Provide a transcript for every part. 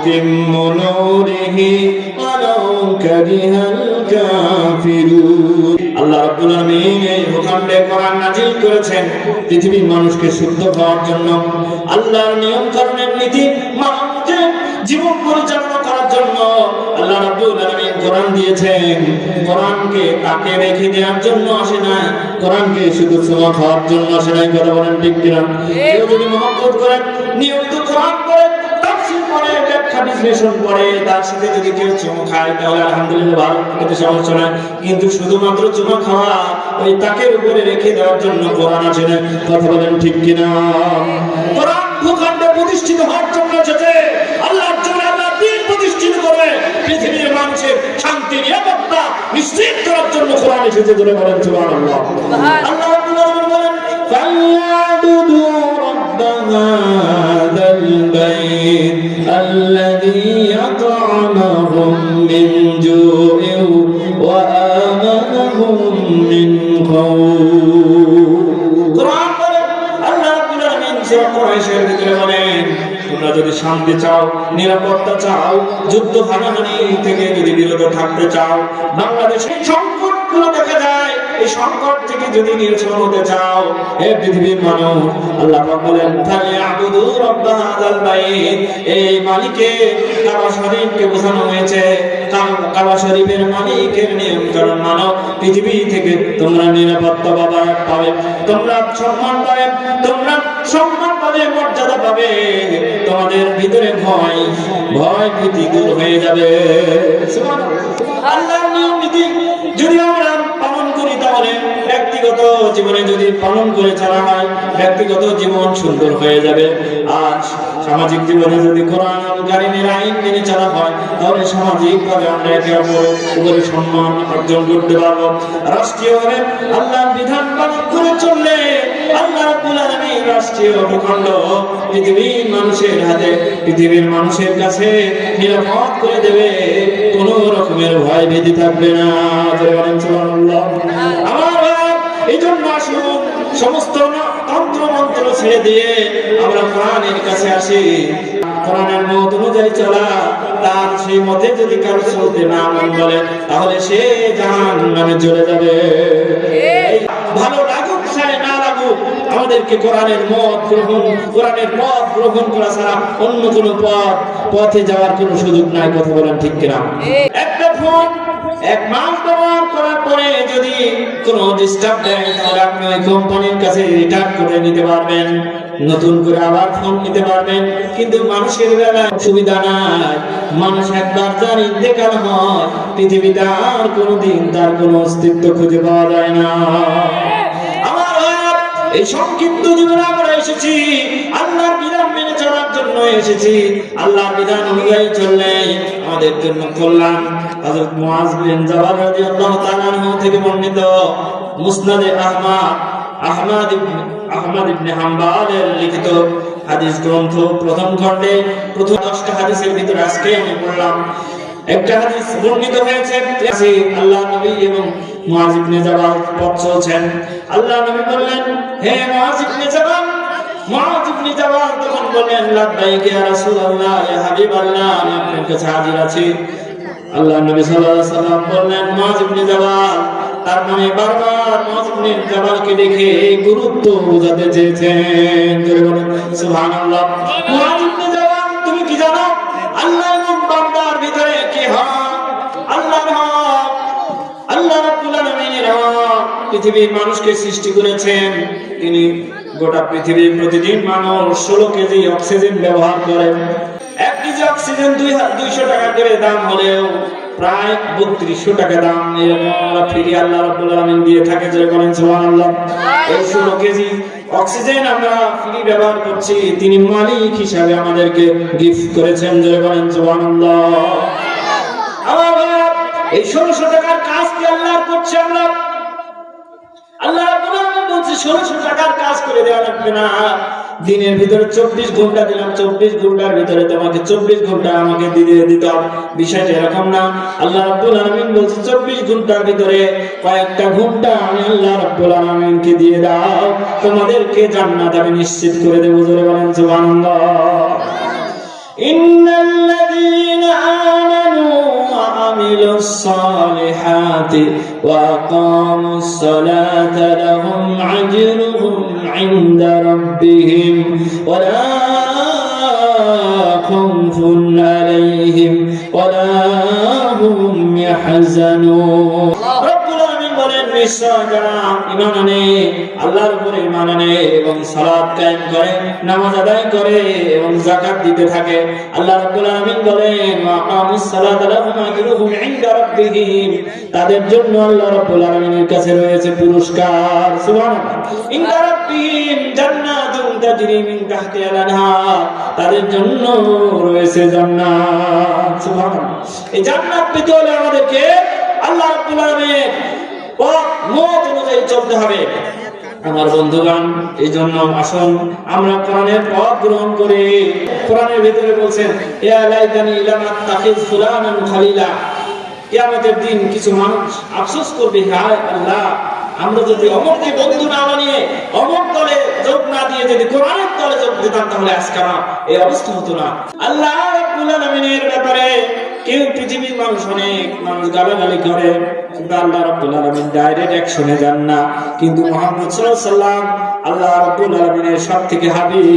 والله متم نوره ولو كره الكافرون আল্লাহ রাব্বুল আলামিন এই ভূখণ্ডে কোরআন নাজিল করেছেন পৃথিবীর মানুষকে শুদ্ধ করার জন্য আল্লাহর নিয়ম কানুনের নীতি মানুষকে জীবন পরিচালনা করার জন্য আল্লাহ রাব্বুল আলামিন কোরআন দিয়েছেন কোরআনকে তাকে রেখে দেওয়ার জন্য আসে নাই কোরআনকে শুধু ছোঁয়া খাওয়ার জন্য আসে নাই কথা বলেন ঠিক কিনা কেউ যদি মহব্বত করেন বিশ্লেষণ করে, তার সাথে যদি কেউ চুমো খায়, তাহলে আলহামদুলিল্লাহ ভালো এতে সমস্যা কিন্তু শুধুমাত্র চুমো খাওয়া, ওই তাকে উপরে রেখে দেওয়ার জন্য কোরআন আছে না? কথা বলেন ঠিক কিনা? পৃথিবীর মানুষের নিশ্চিত করার জন্য কোরআন এসেছে ধরে বলেন, সুবহানাল্লাহ। আল্লাহ যদি শান্তি চাও, নিরাপত্তা চাও, যুদ্ধ হানাহানি থেকে যদি বিরত থাকতে চাও বাংলাদেশে সংকটগুলো দেখা যায়। এই সংকট থেকে যদি হতে চাও পৃথিবীর মানুষ, আল্লাহ বলেন তাহলে আবুদু এই মালিকে বোঝানো হয়েছে। কাবা- শরীফের মালিকের মানো, পৃথিবী থেকে তোমরা নিরাপত্তা পাবে তোমরা সম্মান পাবে, তোমরা সম্মান পাবে, মর্যাদা পাবে। তোমাদের ভিতরে ভয় ভয় ভীতি দূর হয়ে যাবে। আল্লাহর যদি আমরা পালন করি তাহলে ব্যক্তিগত জীবনে যদি পালন করে চলা হয়, ব্যক্তিগত জীবন সুন্দর হয়ে যাবে। আর সামাজিক জীবনে যদি কোরআন কারিমের আইন মেনে চলা হয়, তাহলে সামাজিক ভাবে আমরা একে অপরের উপরে সম্মান অর্জন করতে পারব। রাষ্ট্রীয়ভাবে আল্লাহর বিধান পালন করে চললে আল্লাহ রাব্বুল আলামিন রাষ্ট্রীয় ভূখণ্ড পৃথিবীর মানুষের হাতে, পৃথিবীর মানুষের কাছে নিরাপদ করে দেবে। কোনো রকমের ভয় ভীতি থাকবে না। সুবহানাল্লাহ। আমার এই জন্য আসুন, সমস্ত ছেড়ে দিয়ে আমরা কোরআনের কাছে আসি। কোরআনের মত অনুযায়ী চলা তার সেই মতে যদি কারও চলতে না মন বলে তাহলে সে জাহান নামে চলে যাবে। ভালো লাগুক চাই না লাগুক আমাদেরকে কোরআনের মত গ্রহণ কোরআনের পথ গ্রহণ করা ছাড়া অন্য কোনো পথ পথে যাওয়ার কোনো সুযোগ নাই কথা বলেন ঠিক কিনা? একটা ফোন এক মাস ব্যবহার করার পরে যদি কোনো ডিস্টার্ব দেয়, তাহলে আপনি ওই কোম্পানির কাছে রিটার্ন করে নিতে পারবেন, নতুন করে আবার ফোন নিতে পারবেন। কিন্তু মানুষের সুবিধা নাই। মানুষ একবার যার ইন্তেকাল হয় আর কোনোদিন তার কোনো অস্তিত্ব খুঁজে পাওয়া যায় না। এই সংক্ষিপ্ত জীবনে আমরা এসেছি। আল্লাহর বিধান মেনে চলার জন্য এসেছি। আল্লাহর বিধান অনুযায়ী চললে আমাদের জন্য কল্যাণ। হযরত মুআজ বিন জাবাল রাদিয়াল্লাহু তাআলা থেকে বর্ণিত মুসনাদে আহমদ আহমদ ইবনে আহমদ ইবনে হাম্বালের লিখিত হাদিস গ্রন্থ প্রথম খণ্ডে প্রথম দশটা হাদিসের ভিতরে আজকে আমি একটা হাদিস বর্ণিত হয়েছে আল্লাহ নবী এবং মুআজ ইবনে জাবাল পথ চলছেন। আল্লাহ নবী বললেন, হে মুআজ ইবনে জাবাল, মুআজ ইবনে জাবাল তখন বললেন, লাব্বাইক রাসূলুল্লাহ, ইয়া হাবিবাল্লাহ, আমি আপনার কাছে হাজির আছি। আল্লাহ নবী সাল্লাল্লাহু আলাইহি সাল্লাম বললেন মুআজ ইবনে জাবাল। তার মানে বারবার মুআজ ইবনে জাবালকে দেখে এই গুরুত্ব বোঝাতে চেয়েছেন। জোরে বলেন, সুবহানাল্লাহ। মুআজ ইবনে জাবাল, তুমি কি জানো? আল্লাহ এবং বান্দার ভিতরে কি হয়? আল্লাহর হক। আল্লাহ রাব্বুল আলামিনের হক। পৃথিবীর মানুষকে সৃষ্টি করেছেন। তিনি গোটা পৃথিবীর প্রতিদিন মানুষ ষোলো কেজি অক্সিজেন ব্যবহার করেন। অক্সিজেন দুই দুইশো টাকা করে দাম হলেও প্রায় বত্রিশশো টাকা দাম আমরা ফিরি আল্লাহ রাব্বুল আলামিন দিয়ে থাকে যে বলেন সুবহানাল্লাহ। এই ষোলো কেজি অক্সিজেন আমরা ফ্রি ব্যবহার করছি তিনি মালিক হিসাবে আমাদেরকে গিফট করেছেন যে সুবহানাল্লাহ। আমার ভাইরা, এই ষোলোশো টাকার কাজ কি আল্লাহ করছে আমরা? আল্লাহ বলছে ষোলোশো টাকার কাজ করে দেওয়া লাগবে না। দিনের ভিতরে চব্বিশ ঘণ্টা দিলাম, চব্বিশ ঘণ্টার ভিতরে তোমাকে চব্বিশ ঘণ্টা আমাকে দিতে দিতে বিষয়টা এরকম না। আল্লাহ রাব্বুল আলমিন বলছে, চব্বিশ ঘণ্টার ভিতরে কয়েকটা ঘণ্টা আমি আল্লাহ রাব্বুল আলমিনকে দিয়ে দাও। তোমাদেরকে জান্নাত আমি নিশ্চিত করে দেবো, জোরে বলেন সুবহানাল্লাহ। ইন্নাল্লাযীনা وعملوا الصالحات وأقاموا الصلاة لهم أجرهم عند ربهم ولا خوف عليهم ولا هم يحزنون রব্বুল আলামিন বলেন নিশ্চয় যারা ঈমান আনে আল্লাহর উপরে ঈমান আনে এবং তাদের জন্য আল্লাহ রাব্বুল আলামিনের কাছে রয়েছে পুরস্কার। তাদের জন্য রয়েছে আমাদেরকে আল্লাহ আলামিন অনুযায়ী চলতে হবে। আমার বন্ধুগণ এই জন্য আসুন, আমরা কোরআনের পথ গ্রহণ করি। কোরআনের ভিতরে বলছেন, ইয়া লাইতানি লাম আত্তাখিজ ফুলানান খালিলা। কিয়ামতের দিন কিছু মানুষ আফসোস করবে হায় আল্লাহ, আমরা যদি অমরকে বন্ধু না বানিয়ে, অমর দলে যোগ না দিয়ে যদি কোরআনের দলে যোগ দিতাম, তাহলে আজকে আমার এই অবস্থা হতো না। আল্লাহ রাব্বুল আলামিনের ব্যাপারে কেউ পৃথিবীর মানুষ, অনেক মানুষ গালাগালি করে। কিন্তু আল্লাহ আলামিন ডাইরেক্ট যান না। কিন্তু মুহাম্মদ সাল্লাম আল্লাহ আলামিনের সব থেকে হাবিব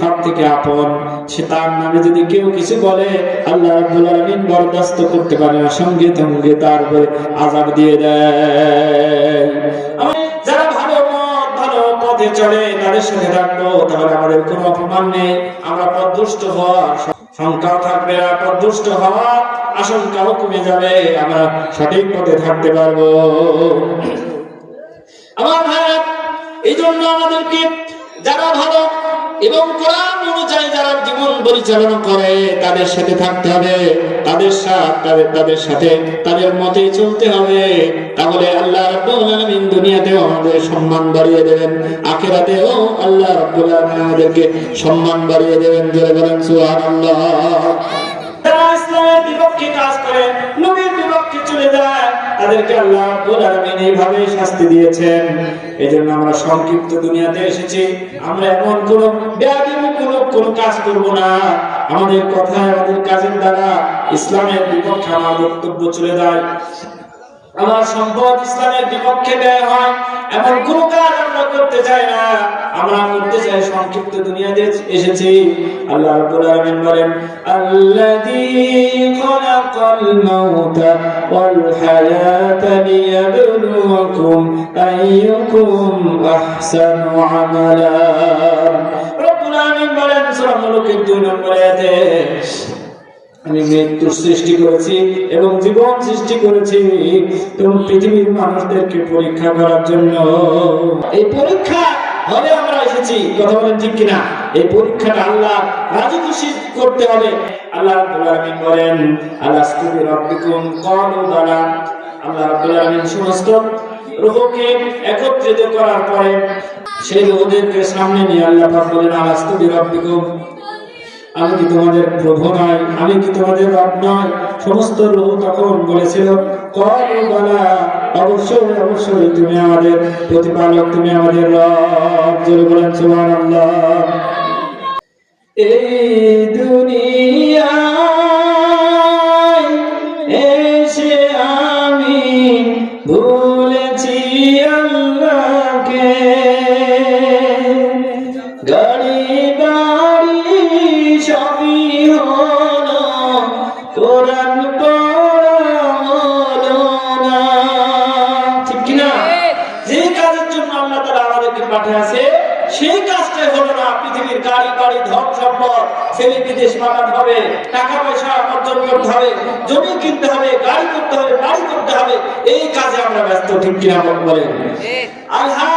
সব থেকে আপন। সে তার নামে যদি কেউ কিছু বলে, আল্লাহ আলামিন বরদাস্ত করতে পারে না, সঙ্গে সঙ্গে তার উপরে আযাব দিয়ে দেয়। যারা ভালো মত, ভালো পথে চলে তাদের সাথে থাকব, তাহলে আমাদের কোনো অপমান নেই। আমরা পথদুষ্ট হওয়ার সংখ্যাও থাকবে না পদুষ্ট হওয়া আশঙ্কাও কমে যাবে, আমরা সঠিক পথে থাকতে পারব। আমার ভারত এই জন্য আমাদেরকে যারা ভালো এবং কোরআন অনুযায়ী যারা জীবন পরিচালনা করে, তাদের সাথে থাকতে হবে, তাদের সাথে, তাদের তাদের সাথে, তাদের মতে চলতে হবে। তাহলে আল্লাহ রাব্বুল আলামিন দুনিয়াতেও আমাদের সম্মান বাড়িয়ে দেবেন, আখিরাতেও আল্লাহ রাব্বুল আলামিন আমাদেরকে সম্মান বাড়িয়ে দেবেন। জোরে বলেন, সুবহানাল্লাহ। যারা ইসলামের বিপক্ষে কাজ করে, নবীর বিপক্ষে চলে যায়। তাদেরকে আল্লাহ আব্দুল আলামিন এইভাবে শাস্তি দিয়েছেন। এই জন্য আমরা সংক্ষিপ্ত দুনিয়াতে এসেছি। আমরা এমন কোন বেয়াদবি কোন কোন কাজ করব না। আমাদের কথায়, আমাদের কাজের দ্বারা ইসলামের বিপক্ষে আমার বক্তব্য চলে যায়। আমার সম্পদ ইসলামের বিপক্ষে ব্যয় হয়, এমন কোন কাজ আমরা করতে চাই না। আমরা করতে চাই সংক্ষিপ্ত দুনিয়াতে এসেছি। আল্লাহ রাব্বুল আলামিন বলেন, আল্লাযী খালাকাল মাউতা ওয়াল হায়াতা লিয়াবলুয়াকুম আইয়ুকুম আহসানু আমালা। রব্বুল আলামিন বলেন, সূরা মুলুকের 2 নম্বর আয়াতে আমি মৃত্যুর সৃষ্টি করেছি এবং জীবন সৃষ্টি করেছি। এবং পৃথিবীর মানুষদেরকে পরীক্ষা করার জন্য। এই পরীক্ষা হলে আমরা এসেছি। কথা বলেন ঠিক কিনা? এই পরীক্ষাটা আল্লাহ রাজি খুশি করতে হবে। আল্লাহ রাব্বুল বলেন, আলাস্তু বিরাব্বিকুম ক্বালু বালা। আল্লাহ রাব্বুল আলামিন সমস্ত রূহকে একত্রিত করার পরে সেই রূহদেরকে সামনে নিয়ে আল্লাহ বলেন, আলাস্তু বিরাব্বিকুম আমি কি তোমাদের প্রভু নয়? আমি কি তোমাদের রব নয়? সমস্ত লোক তখন বলেছিল কলু অবশ্যই অবশ্যই তুমি আমাদের প্রতিপালক, তুমি আমাদের রব। জোরে বলেন, সুবহানাল্লাহ। এই পাঠিয়েছে সেই কাজটাই হলো না পৃথিবীর গাড়ি, বাড়ি, ধন সম্পদ। ছেলে বিদেশ পাঠাতে হবে, টাকা পয়সা অর্জন করতে হবে, জমি কিনতে হবে, গাড়ি করতে হবে, বাড়ি করতে হবে। এই কাজে আমরা ব্যস্ত, ঠিক কিনা বলেন? আল্লাহ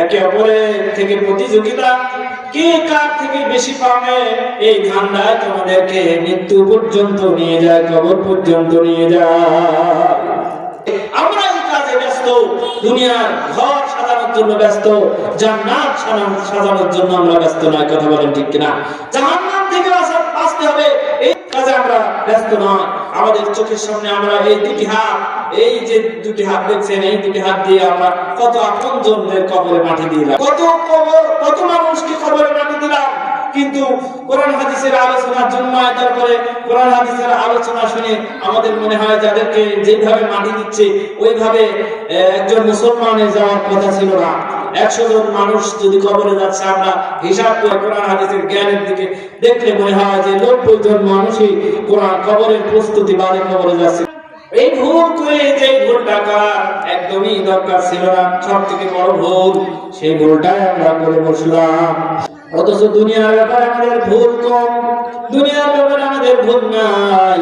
একে অপরের থেকে প্রতিযোগিতা কে কার থেকে বেশি পাবে? এই ধান্দায় তোমাদেরকে মৃত্যু পর্যন্ত নিয়ে যায়, কবর পর্যন্ত নিয়ে যায়। আমরা দুনিয়ার ঘর সাজানোর জন্য ব্যস্ত, জান্নাত সাজানো- সাজানোর জন্য আমরা ব্যস্ত নয়, কথা বলেন ঠিক কিনা? জাহান্নাম থেকে বাঁচতে হবে, এই কাজে আমরা ব্যস্ত নয়। আমাদের চোখের সামনে আমরা এই দুটি হাত, এই যে দুটি হাত দেখছেন, এই দুটি হাত দিয়ে আমরা কত আপন জনদের কবরে মাটি দিলাম। কত কবর, কত মানুষকে কবরে মাটি দিলাম। কিন্তু কোরআন হাদিসের আলোচনার জন্য তারপরে কোরআন হাদিসের আলোচনা শুনে আমাদের মনে হয় যাদেরকে যেভাবে মাটি দিচ্ছে, ওইভাবে একজন মুসলমানের যাওয়ার কথা ছিল না। একশো জন মানুষ যদি কবরে যাচ্ছে, আমরা হিসাব করে কোরআন, হাদিসের জ্ঞানের দিকে দেখলে মনে হয় যে নব্বই জন মানুষই কোরআন কবরের প্রস্তুতি বাদে কবরে যাচ্ছে। এই ভুল করে যে ভুলটা করার একদমই দরকার ছিল না, সব থেকে বড় ভুল, সেই ভুলটাই আমরা করে বসলাম। অথচ দুনিয়ার ব্যাপারে আমাদের ভুল কম, দুনিয়ার ব্যাপারে আমাদের ভুল নাই।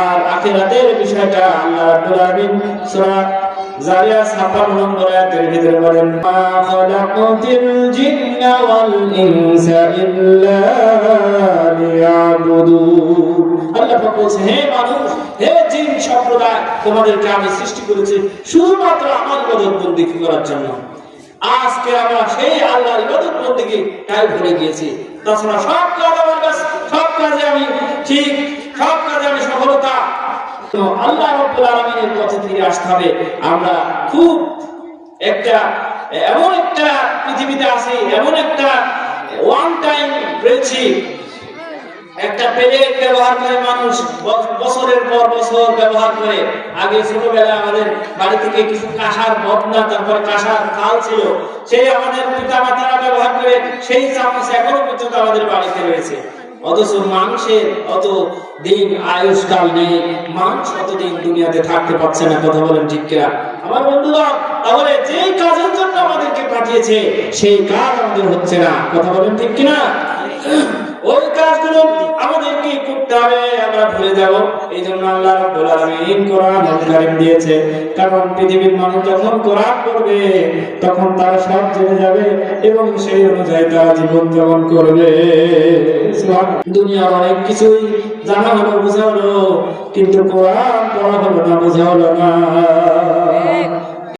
আর আখেরাতের বিষয়টা আল্লাহ রাব্বুল আলামিন সূরা জারিয়া 56 নম্বর ভিতরে বলেন, মা খালাকাতিল জিন্না ওয়াল ইনসা ইল্লা লিয়াবুদুন আল্লাহ পাক বলছে হে মানুষ, হে জিন সম্প্রদায়, তোমাদেরকে আমি সৃষ্টি করেছি শুধুমাত্র আমার ইবাদত বন্দি করার জন্য। আজকে আমরা সেই আল্লাহর ইবাদত বন্দিকে তাই ভুলে গিয়েছি। তাছাড়া সব কাজ আমার কাছে, সব কাজে আমি ঠিক, সব কাজে আমি সফলতা তো আল্লাহ রাব্বুল আলামিনের পথে ফিরে আসতে হবে। আমরা খুব একটা, এমন একটা পৃথিবীতে আছি, এমন একটা ওয়ান টাইম রয়েছি। একটা প্লেট ব্যবহার করে মানুষ বছরের পর বছর ব্যবহার করে। আগে ছোটবেলায় আমাদের বাড়ি থেকে কিছু কাঁসার বদনা, তারপর কাঁসার থাল ছিল, সেই আমাদের পিতা মাতারা ব্যবহার করে সেই চামচ এখনও পর্যন্ত আমাদের বাড়িতে রয়েছে। অথচ মানুষের অত দিন আয়ুষকাল নেই। মানুষ অতদিন দুনিয়াতে থাকতে পারছে না, কথা বলেন ঠিক কিনা? আমার বন্ধুরা, তাহলে যেই কাজের জন্য আমাদেরকে পাঠিয়েছে, সেই কাজ আমাদের হচ্ছে না, কথা বলেন ঠিক কিনা? ওই কাজগুলো আমাদেরকে করতে হবে। আমরা ভুলে যাব। এই জন্য আল্লাহ রাব্বুল আলামিন কোরআন কারীম দিয়েছে। কারণ পৃথিবীর মানুষ যখন কোরআন পড়বে, তখন তার সব জেনে যাবে এবং সেই অনুযায়ী তারা জীবন যাপন করবে। দুনিয়ার অনেক কিছুই জানা হলো, বোঝা হলো, কিন্তু কোরআন পড়া হলো না, বোঝা হলো না।